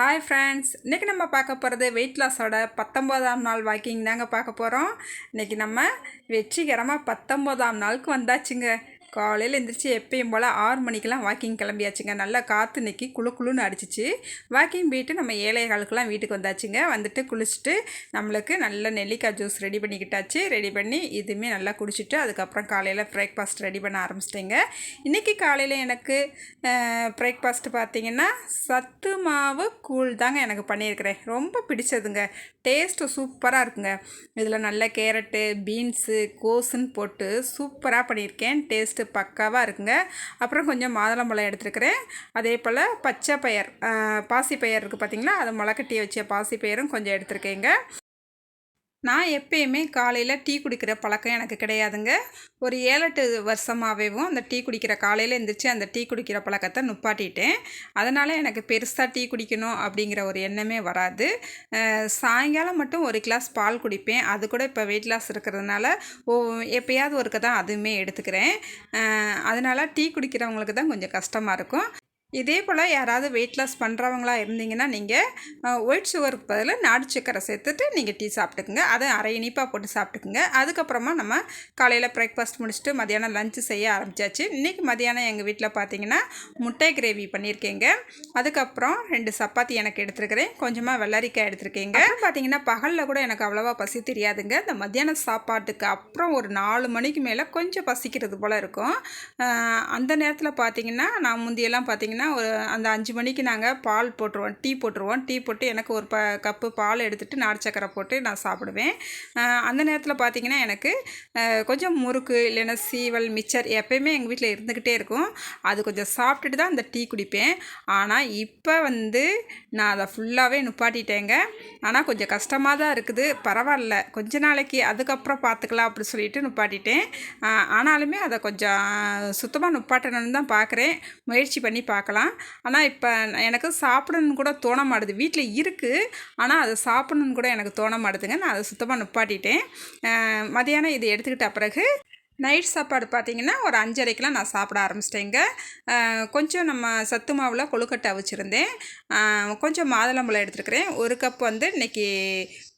Hi friends இன்றைக்கி நம்ம பார்க்க போகிறது வெயிட் லாஸோட பத்தொம்போதாம் நாள் வாக்கிங் தாங்க பார்க்க போகிறோம் இன்றைக்கி நம்ம வெற்றிகரமாக பத்தொம்போதாம் நாளுக்கு வந்தாச்சுங்க. காலையில் எழுந்திரிச்சு எப்பயும் போல் ஆறு மணிக்கெலாம் வாக்கிங் கிளம்பியாச்சுங்க. நல்லா காற்று நிற்கி குளு குளுன்னு அடிச்சிச்சு. வாக்கிங் போயிட்டு நம்ம ஏழை காலுக்கெலாம் வீட்டுக்கு வந்தாச்சுங்க. வந்துட்டு குளிச்சுட்டு நம்மளுக்கு நல்ல நெல்லிக்காய் ஜூஸ் ரெடி பண்ணிக்கிட்டாச்சு. ரெடி பண்ணி இதுவுமே நல்லா குடிச்சிட்டு அதுக்கப்புறம் காலையில் பிரேக்ஃபாஸ்ட் ரெடி பண்ண ஆரம்பிச்சிட்டேங்க. இன்றைக்கி காலையில் எனக்கு பிரேக்ஃபாஸ்ட் பார்த்தீங்கன்னா சத்து மாவு கூழ் தாங்க எனக்கு பண்ணியிருக்கிறேன். ரொம்ப பிடிச்சதுங்க. டேஸ்ட்டு சூப்பராக இருக்குங்க. இதில் நல்ல கேரட்டு பீன்ஸு கோஸுன்னு போட்டு சூப்பராக பண்ணியிருக்கேன். டேஸ்ட்டு பக்காவாக இருக்குங்க. அப்புறம் கொஞ்சம் மாதுளம்பழம் எடுத்துருக்கிறேன். அதே போல் பச்சை பயிர் பாசி பயிர் இருக்குது பார்த்திங்களா அதை முளைக்கட்டிய வச்ச பாசி பயிரும் கொஞ்சம் எடுத்துருக்கேங்க. நான் எப்பயுமே காலையில் டீ குடிக்கிற பழக்கம் எனக்கு கிடையாதுங்க. ஒரு ஏழெட்டு வருஷமாகவேவும் அந்த டீ குடிக்கிற காலையில் எழுந்திரிச்சு அந்த டீ குடிக்கிற பழக்கத்தை நுப்பாட்டிட்டேன். அதனால் எனக்கு பெருசாக டீ குடிக்கணும் அப்படிங்கிற ஒரு எண்ணமே வராது. சாயங்காலம் மட்டும் ஒரு கிளாஸ் பால் குடிப்பேன். அது கூட இப்போ வெயிட் லாஸ் இருக்கிறதுனால ஓ எப்பயாவது ஒருக்க தான் அதுவுமே எடுத்துக்கிறேன். அதனால் டீ குடிக்கிறவங்களுக்கு தான் கொஞ்சம் கஷ்டமாக இருக்கும். இதே போல் யாராவது வெயிட் லாஸ் பண்ணுறவங்களா இருந்தீங்கன்னா நீங்கள் ஒயிட் சுகருக்கு பதில் நாடு சக்கரை சேர்த்துட்டு நீங்கள் டீ சாப்பிட்டுக்குங்க. அதை அரை இனிப்பாக போட்டு சாப்பிட்டுக்குங்க. அதுக்கப்புறமா நம்ம காலையில் பிரேக்ஃபாஸ்ட் முடிச்சுட்டு மதியானம் லஞ்சு செய்ய ஆரம்பித்தாச்சு இன்றைக்கி மதியானம் எங்கள் வீட்டில் பார்த்தீங்கன்னா முட்டை கிரேவி பண்ணியிருக்கேங்க. அதுக்கப்புறம் ரெண்டு சப்பாத்தி எனக்கு எடுத்துருக்கிறேன். கொஞ்சமாக வெள்ளரிக்காய் எடுத்துருக்கேங்க. பார்த்தீங்கன்னா பகலில் கூட எனக்கு அவ்வளோவா பசி தெரியாதுங்க. இந்த மத்தியான சாப்பாட்டுக்கு அப்புறம் ஒரு நாலு மணிக்கு மேலே கொஞ்சம் பசிக்கிறது போல் இருக்கும். அந்த நேரத்தில் பார்த்தீங்கன்னா நான் முந்தியெல்லாம் பார்த்தீங்கன்னா பார்த்தீங்கன்னா ஒரு அந்த அஞ்சு மணிக்கு நாங்கள் பால் போட்டுருவோம் டீ போட்டுருவோம். டீ போட்டு எனக்கு ஒரு ப கப்பு பால் எடுத்துகிட்டு நாடு சக்கரை போட்டு நான் சாப்பிடுவேன். அந்த நேரத்தில் பார்த்தீங்கன்னா எனக்கு கொஞ்சம் முறுக்கு இல்லைன்னா சீவல் மிச்சர் எப்போயுமே எங்கள் வீட்டில் இருந்துக்கிட்டே இருக்கும். அது கொஞ்சம் சாப்பிட்டுட்டு தான் அந்த டீ குடிப்பேன். ஆனால் இப்போ வந்து நான் அதை ஃபுல்லாகவே நுப்பாட்டிட்டேங்க. ஆனால் கொஞ்சம் கஷ்டமாக தான் இருக்குது. பரவாயில்ல. கொஞ்ச நாளைக்கு அதுக்கப்புறம் பார்த்துக்கலாம் அப்படி சொல்லிட்டு நுப்பாட்டிட்டேன். ஆனாலுமே அதை கொஞ்சம் சுத்தமாக நுப்பாட்டணும்னு தான் பார்க்குறேன் முயற்சி பண்ணி பார்க்க பார்க்கலாம். ஆனால் இப்போ எனக்கு சாப்பிடணுன்னு கூட தோண மாட்டுது. வீட்டில் இருக்குது ஆனால் அதை சாப்பிடணும்னு கூட எனக்கு தோண மாட்டுதுங்க. நான் அதை சுத்தமாக நுப்பாட்டிட்டேன். மதியானம் இது எடுத்துக்கிட்ட பிறகு நைட் சாப்பாடு பார்த்திங்கன்னா ஒரு அஞ்சரைக்கெலாம் நான் சாப்பிட ஆரம்பிச்சிட்டேங்க. கொஞ்சம் நம்ம சத்து மாவில் கொழுக்கட்டை வச்சுருந்தேன். கொஞ்சம் மாதுளம்பழம் எடுத்துருக்கிறேன். ஒரு கப் வந்து இன்றைக்கி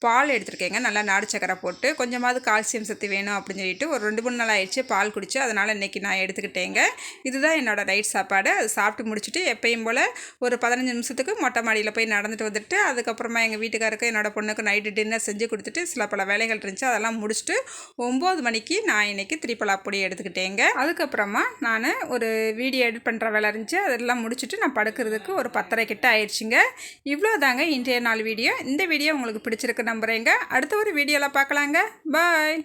பால் எடுத்துருக்கேங்க. நல்லா நாடு சக்கரை போட்டு கொஞ்சமாவது கால்சியம் சத்து வேணும் அப்படின்னு சொல்லிட்டு ஒரு ரெண்டு மூணு நாள் ஆயிடுச்சு பால் குடிச்சு. அதனால் இன்றைக்கி நான் எடுத்துக்கிட்டேங்க. இதுதான் என்னோடய நைட் சாப்பாடு. அது சாப்பிட்டு முடிச்சுட்டு எப்பயும் போல் ஒரு பதினஞ்சு நிமிஷத்துக்கு மொட்டை மாடியில் போய் நடந்துட்டு வந்துட்டு அதுக்கப்புறமா எங்கள் வீட்டுக்காருக்கு என்னோடய பொண்ணுக்கு நைட்டு டின்னர் செஞ்சு கொடுத்துட்டு சில பல வேலைகள் இருந்துச்சு. அதெல்லாம் முடிச்சுட்டு ஒம்பது மணிக்கு நான் இன்றைக்கி திரிப்பலா பொடி எடுத்துக்கிட்டேங்க. அதுக்கப்புறமா நான் ஒரு வீடியோ எடிட் பண்ணுற வேலை இருந்துச்சு. அதெல்லாம் முடிச்சுட்டு நான் படுக்கிறதுக்கு ஒரு பத்தரை கிட்ட ஆயிடுச்சுங்க. இவ்வளோ தாங்க இன்றைய நாள் வீடியோ. இந்த வீடியோ உங்களுக்கு பிடிச்சிருக்கு நம்புகிறேங்க அடுத்த ஒரு வீடியோவில் பார்க்கலாங்க பாய்.